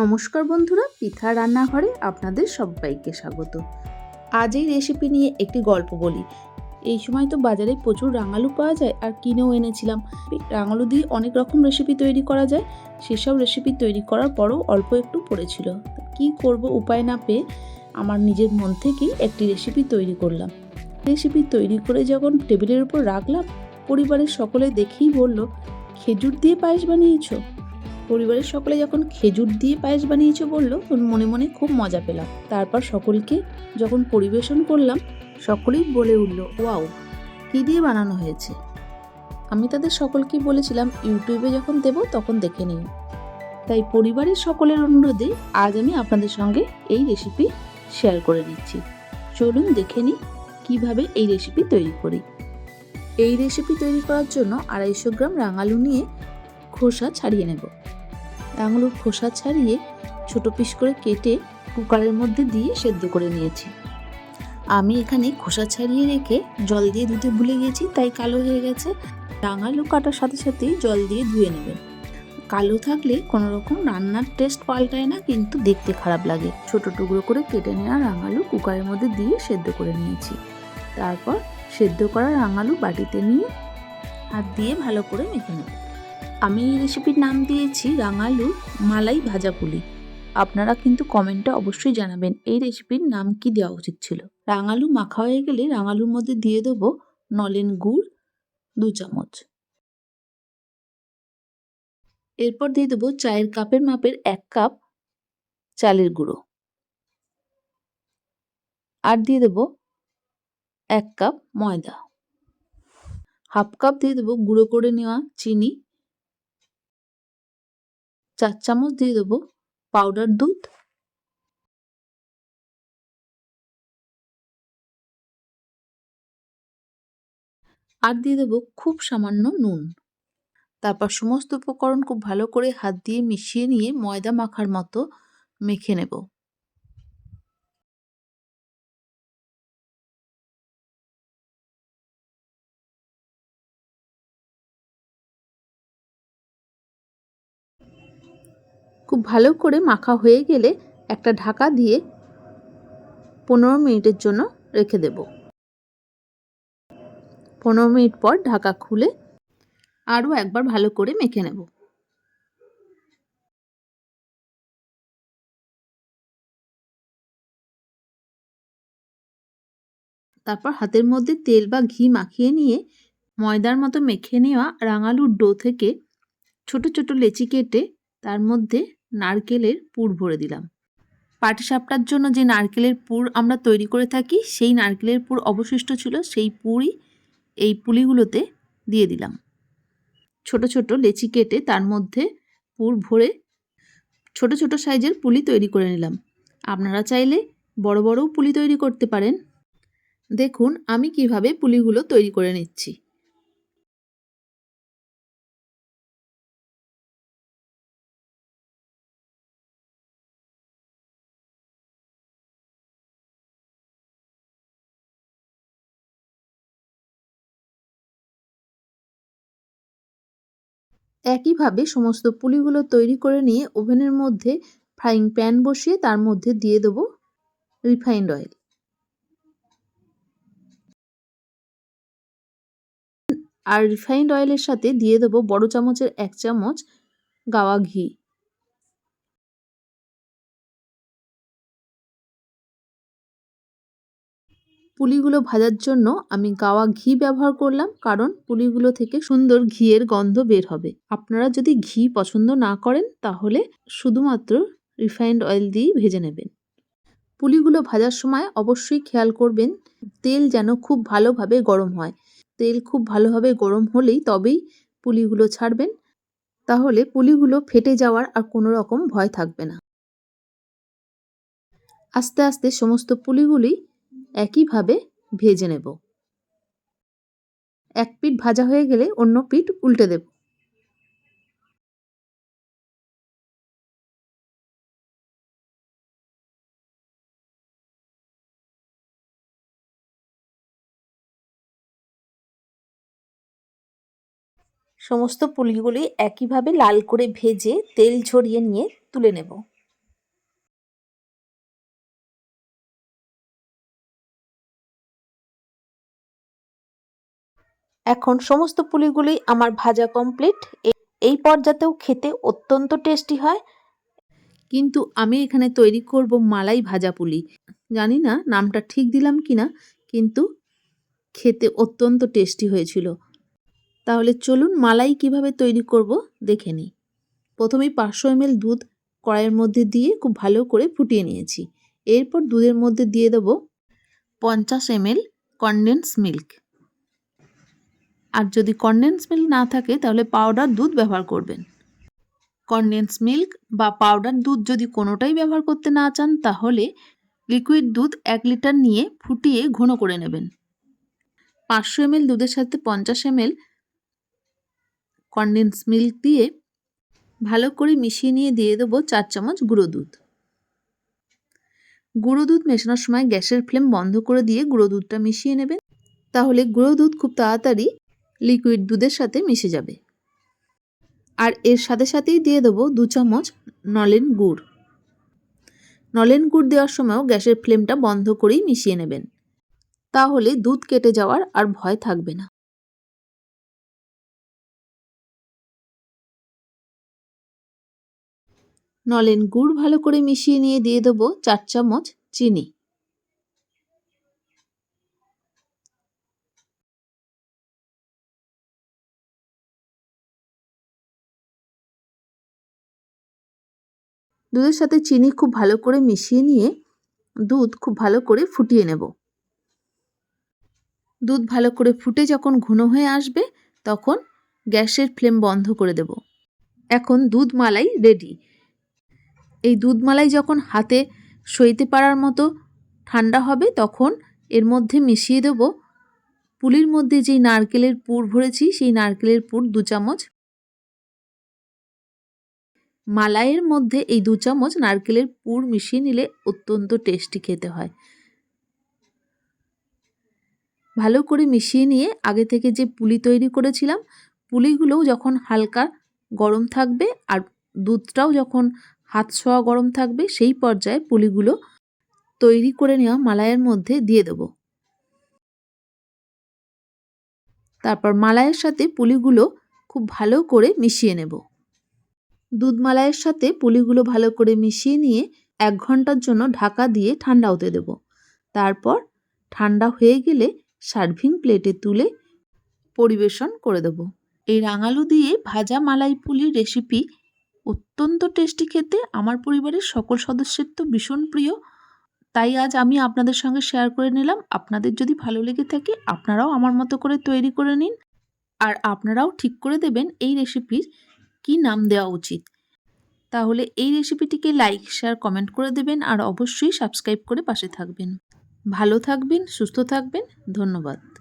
নমস্কার বন্ধুরা পিঠা রান্নাঘরে আপনাদের সবাইকে স্বাগত। আজ এই রেসিপি নিয়ে একটি গল্প বলি। এই সময় তো বাজারে প্রচুর রাঙালু পাওয়া যায় আর কিনেও এনেছিলাম। রাঙালু দিয়ে অনেক রকম রেসিপি তৈরি করা যায়। সেসব রেসিপি তৈরি করার পরও অল্প একটু পড়েছিল। কি করব উপায় না পেয়ে আমার নিজের মন থেকেই একটি রেসিপি তৈরি করলাম। রেসিপি তৈরি করে যখন টেবিলের উপর রাখলাম, পরিবারের সকলে দেখেই বলল, খেজুর দিয়ে পায়েস বানিয়েছো? পরিবারের সকলে যখন খেজুর দিয়ে পায়েস বানিয়েছে বলল, তখন মনে মনে খুব মজা পেলাম। তারপর সকলকে যখন পরিবেশন করলাম, সকলেই বলে উঠল, ওয়াও, কী দিয়ে বানানো হয়েছে? আমি তাদের সকলকে বলেছিলাম, ইউটিউবে যখন দেব, তখন দেখে নিও তাই পরিবারের সকলের অনুরোধে আজ আমি আপনাদের সঙ্গে এই রেসিপি শেয়ার করে দিচ্ছি। চলুন দেখে নিই, কীভাবে এই রেসিপি তৈরি করি। এই রেসিপি তৈরি করার জন্য আড়াইশো গ্রাম রাঙালু নিয়ে খোসা ছাড়িয়ে নেব। আঙুলের খোসা ছাড়িয়ে ছোট পিস করে কেটে কুকারের মধ্যে দিয়ে সেদ্ধ করে নিয়েছি। আমি এখানে খোসা ছাড়িয়ে রেখে জল দিয়ে ধুতে ভুলে গেছি, তাই কালো হয়ে গেছে। রাঙালু কাটার সাথে সাথেই জল দিয়ে ধুয়ে নেবেন। কালো থাকলে কোনো রকম রান্নার টেস্ট পাল্টায় না, কিন্তু দেখতে খারাপ লাগে। ছোট টুকরো করে কেটে নেওয়া রাঙালু কুকারের মধ্যে দিয়ে সেদ্ধ করে নিয়েছি। তারপর সেদ্ধ করা রাঙালু বাটিতে নিয়ে হাত দিয়ে ভালো করে মেখে নেব। আমি এই রেসিপির নাম দিয়েছি রাঙালুর মালাই ভাজা পুলি। আপনারা কিন্তু কমেন্টে অবশ্যই জানাবেন এই রেসিপির নাম কি দেওয়া উচিত ছিল। রাঙালু মাখা হয়ে গেলে রাঙালুর মধ্যে দিয়ে দেবো নলেন গুড়, দু চামচ। এরপর দিয়ে দেবো চায়ের কাপের মাপের এক কাপ চালের গুঁড়ো। আর দিয়ে দেবো এক কাপ ময়দা। হাফ কাপ দিয়ে দেবো গুঁড়ো করে নেওয়া চিনি। চার চামচ দিয়ে দেবো পাউডার দুধ। আর দিয়ে দেবো খুব সামান্য নুন। তারপর সমস্ত উপকরণ খুব ভালো করে হাত দিয়ে মিশিয়ে নিয়ে ময়দা মাখার মতো মেখে নেব। খুব ভালো করে মাখা হয়ে গেলে একটা ঢাকা দিয়ে পনেরো মিনিটের জন্য রেখে দেব। পনেরো মিনিট পর ঢাকা খুলে আরও একবার ভালো করে মেখে নেব। তারপর হাতের মধ্যে তেল বা ঘি মাখিয়ে নিয়ে ময়দার মতো মেখে নেওয়া রাঙালুর ডো থেকে ছোট ছোট লেচি কেটে তার মধ্যে নারকেলের পুর ভরে দিলাম। পাটিসাপটার জন্য যে নারকেলের পুর আমরা তৈরি করে থাকি, সেই নারকেলের পুর অবশিষ্ট ছিল, সেই পুরই এই পুলিগুলোতে দিয়ে দিলাম। ছোট ছোট লেচি কেটে তার মধ্যে পুর ভরে ছোট ছোট সাইজের পুলি তৈরি করে নিলাম। আপনারা চাইলে বড় বড়ও পুলি তৈরি করতে পারেন। দেখুন আমি কীভাবে পুলিগুলো তৈরি করে নিচ্ছি। একইভাবে সমস্ত পুলিগুলো তৈরি করে নিয়ে ওভেনের মধ্যে ফ্রাইং প্যান বসিয়ে তার মধ্যে দিয়ে দেবো রিফাইন্ড অয়েল। আর রিফাইন্ড অয়েলের সাথে দিয়ে দেবো বড় চামচের এক চামচ গাওয়া ঘি। পুলিগুলো ভাজার জন্য আমি গাওয়া ঘি ব্যবহার করলাম, কারণ পুলিগুলো থেকে সুন্দর ঘিয়ের গন্ধ বের হবে। আপনারা যদি ঘি পছন্দ না করেন, তাহলে শুধুমাত্র রিফাইন্ড অয়েল দিয়েই ভেজে নেবেন। পুলিগুলো ভাজার সময় অবশ্যই খেয়াল করবেন, তেল যেন খুব ভালোভাবে গরম হয়। তেল খুব ভালোভাবে গরম হলেই তবেই পুলিগুলো ছাড়বেন। তাহলে পুলিগুলো ফেটে যাওয়ার আর কোনো রকম ভয় থাকবে না। আস্তে আস্তে সমস্ত পুলিগুলি একইভাবে ভেজে নেব। এক পিঠ ভাজা হয়ে গেলে অন্য পিঠ উল্টে দেব। সমস্ত পুলিগুলি একইভাবে লাল করে ভেজে তেল ঝরিয়ে নিয়ে তুলে নেব। এখন সমস্ত পুলিগুলি আমার ভাজা কমপ্লিট এই পর্যাতেও খেতে অত্যন্ত টেস্টি হয়। কিন্তু আমি এখানে তৈরি করব মালাই ভাজা পুলি। জানি না নামটা ঠিক দিলাম কি না কিন্তু খেতে অত্যন্ত টেস্টি হয়েছিল। তাহলে চলুন মালাই কীভাবে তৈরি করব দেখে নিই। প্রথমেই পাঁচশো এমএল দুধ কড়াইয়ের মধ্যে দিয়ে খুব ভালো করে ফুটিয়ে নিয়েছি। এরপর দুধের মধ্যে দিয়ে দেবো পঞ্চাশ এমএল কনডেন্স মিল্ক আর যদি কনডেন্স মিল্ক না থাকে, তাহলে পাউডার দুধ ব্যবহার করবেন। কনডেন্স মিল্ক বা পাউডার দুধ যদি কোনোটাই ব্যবহার করতে না চান, তাহলে লিকুইড দুধ এক লিটার নিয়ে ফুটিয়ে ঘন করে নেবেন। পাঁচশো এমএল দুধের সাথে পঞ্চাশ এমএল কনডেন্স মিল্ক দিয়ে ভালো করে মিশিয়ে নিয়ে দিয়ে দেবো চার চামচ গুঁড়ো দুধ। গুঁড়ো দুধ মেশানোর সময় গ্যাসের ফ্লেম বন্ধ করে দিয়ে গুঁড়ো দুধটা মিশিয়ে নেবেন। তাহলে গুঁড়ো দুধ খুব তাড়াতাড়ি লিকুইড দুধের সাথে মিশে যাবে। আর এর সাথে সাথেই দিয়ে দেবো দু চামচ নলেন গুড়। নলেন গুড় দেওয়ার সময়ও গ্যাসের ফ্লেমটা বন্ধ করেই মিশিয়ে নেবেন। তাহলে দুধ কেটে যাওয়ার আর ভয় থাকবে না। নলেন গুড় ভালো করে মিশিয়ে নিয়ে দিয়ে দেবো চার চামচ চিনি। দুধের সাথে চিনি খুব ভালো করে মিশিয়ে নিয়ে দুধ খুব ভালো করে ফুটিয়ে নেব। দুধ ভালো করে ফুটে যখন ঘন হয়ে আসবে, তখন গ্যাসের ফ্লেম বন্ধ করে দেব। এখন দুধ মালাই রেডি এই দুধ মালাই যখন হাতে সইতে পারার মতো ঠান্ডা হবে, তখন এর মধ্যে মিশিয়ে দেব। পুলির মধ্যে যেই নারকেলের পুর ভরেছি, সেই নারকেলের পুর দু চামচ মালাইয়ের মধ্যে এই দু চামচ নারকেলের পুর মিশিয়ে নিলে অত্যন্ত টেস্টি খেতে হয়। ভালো করে মিশিয়ে নিয়ে আগে থেকে যে পুলি তৈরি করেছিলাম, পুলিগুলোও যখন হালকা গরম থাকবে আর দুধটাও যখন হাত ছোঁয়া গরম থাকবে, সেই পর্যায়ে পুলিগুলো তৈরি করে নেওয়া মালাইয়ের মধ্যে দিয়ে দেব। তারপর মালাইয়ের সাথে পুলিগুলো খুব ভালো করে মিশিয়ে নেব। দুধ মালাইয়ের সাথে পুলিগুলো ভালো করে মিশিয়ে নিয়ে এক ঘণ্টার জন্য ঢাকা দিয়ে ঠান্ডা হতে দেব। তারপর ঠান্ডা হয়ে গেলে সার্ভিং প্লেটে তুলে পরিবেশন করে দেব। এই রাঙালু দিয়ে ভাজা মালাই পুলির রেসিপি অত্যন্ত টেস্টি খেতে, আমার পরিবারের সকল সদস্যের তো ভীষণ প্রিয়। তাই আজ আমি আপনাদের সঙ্গে শেয়ার করে নিলাম। আপনাদের যদি ভালো লেগে থাকে, আপনারাও আমার মতো করে তৈরি করে নিন। আর আপনারাও ঠিক করে দেবেন এই রেসিপির কি নাম দেওয়া উচিত? তাহলে এই রেসিপিটিকে লাইক শেয়ার কমেন্ট করে দেবেন আর অবশ্যই সাবস্ক্রাইব করে পাশে থাকবেন। ভালো থাকবেন, সুস্থ থাকবেন, ধন্যবাদ।